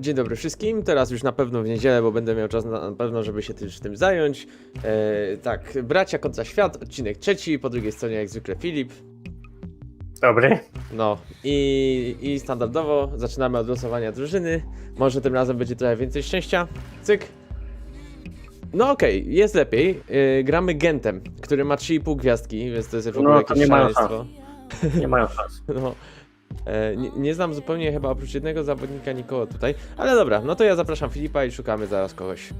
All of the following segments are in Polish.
Dzień dobry wszystkim, teraz już na pewno w niedzielę, bo będę miał czas na, na pewno, żeby się też tym zająć. E, tak, Bracia kontra Świat, odcinek trzeci, po drugiej stronie jak zwykle Filip. Dobry. No i, i standardowo zaczynamy od losowania drużyny. Może tym razem będzie trochę więcej szczęścia. Cyk. No okej, jest lepiej. E, gramy Gentem, który ma 3,5 gwiazdki, więc to jest w ogóle No, to jakieś nie mają szaleństwo. Nie mają szans. No. E, nie, nie znam zupełnie chyba oprócz jednego zawodnika nikogo tutaj. Ale dobra, no to ja zapraszam Filipa i szukamy zaraz kogoś.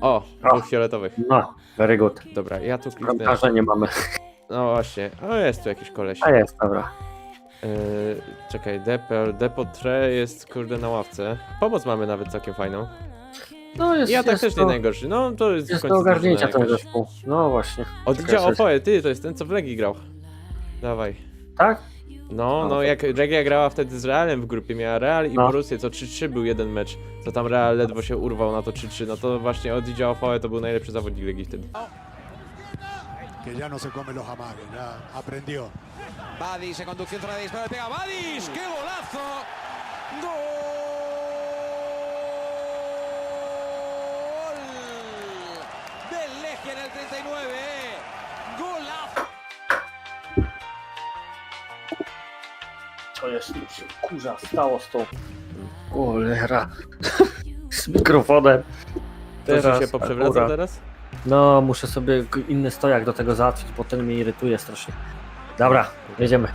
O, O. dwóch fioletowych. No, very good. Dobra, ja tu kliknę. Bramkarza nie mamy. No właśnie, o jest tu jakiś koleś. A jest, dobra. E, czekaj, Depel, Depotre jest kurde na ławce. Pomoc mamy nawet całkiem fajną. No jest, Ja tak jest też to, nie najgorszy. No to jest, w Jest końcu do ogarnięcia drużyna ten jakaś. zespół. No właśnie. Od Czekaj, coś- ty, to jest ten co w Legii grał. Dawaj. Tak? No, No, no to- jak Legia grała wtedy z Realem w grupie, miała Real i No. Borussię, co 3-3 był jeden mecz, co tam Real ledwo się urwał na to 3-3, no to właśnie od Didzia Ofoe to był najlepszy zawodnik Legii wtedy. que ya no se come los amagues, ya aprendió. Badis en conducción, zona de disparo, pega Badis, qué golazo. Gol del Legia en el 39. Golazo. Co jest tu się kurza stało z tą... Cholera. z mikrofonem. Teraz się poprzewracał akurat. teraz? No, muszę sobie inny stojak do tego załatwić, bo ten mnie irytuje strasznie. Dobra, jedziemy.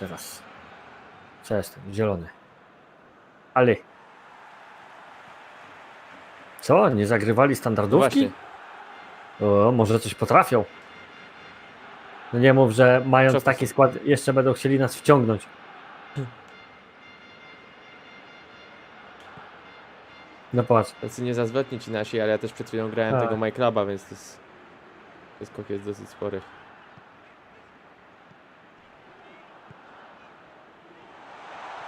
Teraz. Co jestem? Zielony. Ale. Co? Nie zagrywali standardówki? Właśnie. O, może coś potrafią. No nie mów, że mając taki skład jeszcze będą chcieli nas wciągnąć. No patrz. Tacy niezazwetni ci nasi, ale ja też przed chwilą grałem Tak. tego MyCluba, więc to jest... To skok jest dosyć spory.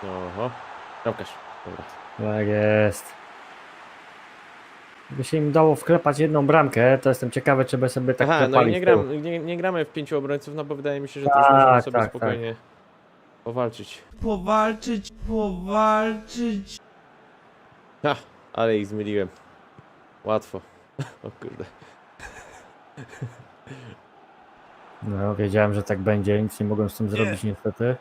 Oho. Bramkarz. Dobra. Tak jest. Gdyby się im dało wklepać jedną bramkę, to jestem ciekawy, czy by sobie tak Aha, no i nie, gram, nie, nie gramy w pięciu obrońców, no bo wydaje mi się, że Tak, też możemy sobie tak, spokojnie powalczyć. powalczyć, powalczyć. Ha, ale ich zmyliłem. Łatwo. O kurde. No, wiedziałem, że tak będzie, nic nie mogłem z tym Nie. zrobić niestety. No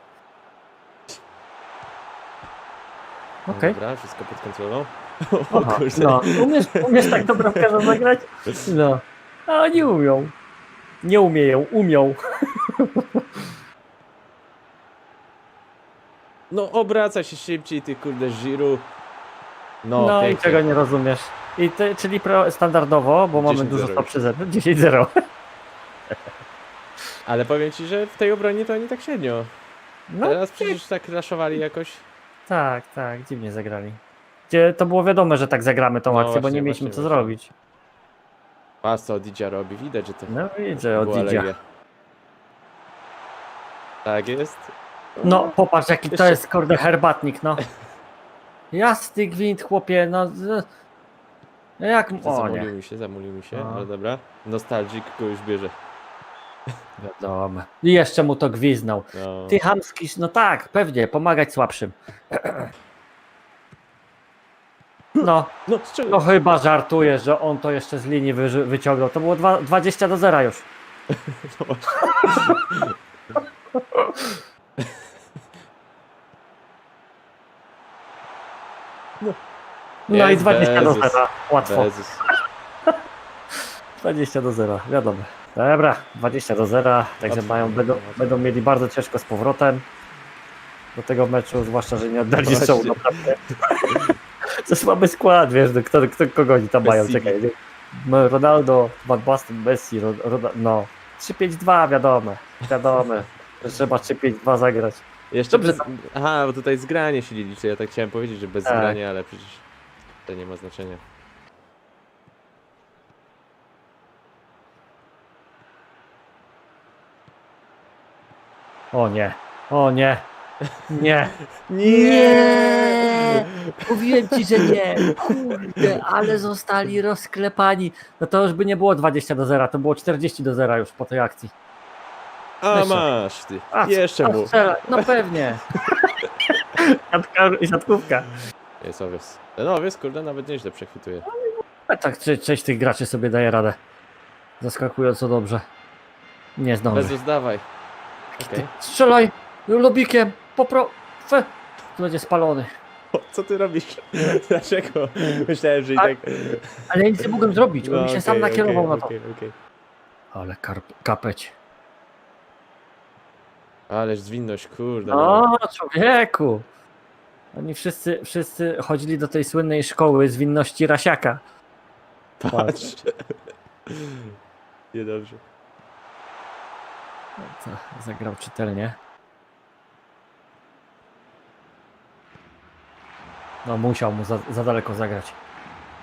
Okej. Dobra, wszystko pod kontrolą. O Aha, kurde. No, umiesz, umiesz tak do bramkarza zagrać? No. A oni umią. Nie umieją, umią. No obraca się szybciej, ty kurde Giru. No, No, i pięknie. czego nie rozumiesz. I ty, czyli pro, standardowo, bo mamy 10-0 dużo już. stop przy Z, 10-0. Ale powiem ci, że w tej obronie to oni tak średnio. No, Teraz przecież tak raszowali jakoś. Tak, tak, dziwnie zagrali. Gdzie to było wiadome, że tak zagramy tą No akcję, bo właśnie, nie mieliśmy właśnie, co właśnie. zrobić. Patrz co Didzia robi, widać, że to No widzę, od była Didzia. Legia. Tak jest. No, popatrz jaki to Jeszcze- jest kurde herbatnik, no. Jasny gwint, chłopie, no. z- No jak... To O nie, zamulił mi się, zamulił mi się, No. ale dobra. Nostalgik go już bierze. Wiadomo. I jeszcze mu to gwiznął. No. Ty chamski, no tak, pewnie, pomagać słabszym. No, No, z czego? no chyba żartujesz, że on to jeszcze z linii wyży- wyciągnął. To było dwa, 20 do 0 już. No. No i Jest 20 do. 0. Łatwo. Bezus. 20 do 0, wiadomo. Dobra, 20 do 0, także mają, będą, będą mieli bardzo ciężko z powrotem do tego meczu, zwłaszcza, że nie oddali Właśnie. strzału naprawdę. To słaby skład, wiesz, no, kto, kto, kogo oni tam mają, czekaj. No, Ronaldo, Van Basten, Messi, Ro, no. 3-5-2, wiadomo, wiadomo, że trzeba 3-5-2 zagrać. Jeszcze Dobrze, bez... Aha, bo tutaj zgranie się liczy. Ja tak chciałem powiedzieć, że bez Tak. zgrania, ale przecież to nie ma znaczenia. O nie, o nie, nie. Nie! Mówiłem ci, że nie. Kurde, ale zostali rozklepani. No to już by nie było 20 do 0, to było 40 do 0 już po tej akcji. A Jeszcze. masz ty. A, Jeszcze a mu. strzela. No pewnie. Siatka i siatkówka. Jest owiec. Ten owiec, kurde, nawet nieźle przechwytuje. A tak, część tych graczy sobie daje radę. Zaskakująco dobrze. Nie zdąży. Bezus, dawaj. Okej. Strzelaj! Lubikiem! Popro... Fe! Tu będzie spalony. Co ty robisz? Dlaczego? Myślałem, że i tak... Ale ja nic nie mogłem zrobić, on No, mi się okej, sam nakierował okej, na to. okej, okej. Ale karp, kapeć. Ależ zwinność, kurde. no. O, człowieku! Oni wszyscy, wszyscy chodzili do tej słynnej szkoły zwinności Rasiaka. Patrz. Niedobrze. Co, zagrał czytelnie. No musiał mu za, za daleko zagrać.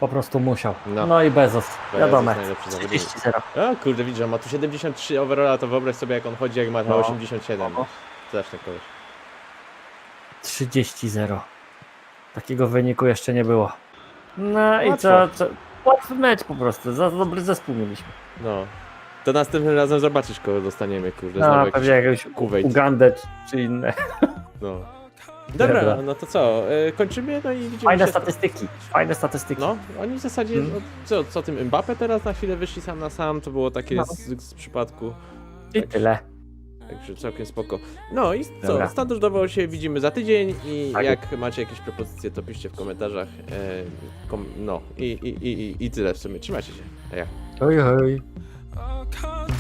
Po prostu musiał. No. No, i Bezos, Bezos wiadomo. najlepszy zawodnik. 30-0. A kurde, on ma tu 73 overalla, to wyobraź sobie jak on chodzi, jak ma No. 87. No. Straszny koleś. 30-0. Takiego wyniku jeszcze nie było. No i Łatwo. co, co? Łatwy mecz po prostu, za dobry zespół mieliśmy. No. To następnym razem zobaczysz, kogo dostaniemy, kurde. No, Znowu pewnie jakiś jakąś Kuwait. Ugandę czy- inne. No. Dobra, Dobra. no to co? e, Kończymy, no i widzimy Fajne się. statystyki, fajne statystyki. No, oni w zasadzie, Mm. no, co, co tym Mbappe teraz na chwilę wyszli sam na sam, to było takie No. z, z przypadku, I tyle. także całkiem spoko. No i co, Dobra. standardowo się widzimy za tydzień i Tak. jak macie jakieś propozycje, to piszcie w komentarzach. E, kom, no i, i, i, i- i tyle w sumie, trzymajcie się. Ja. Hej, hej. I can't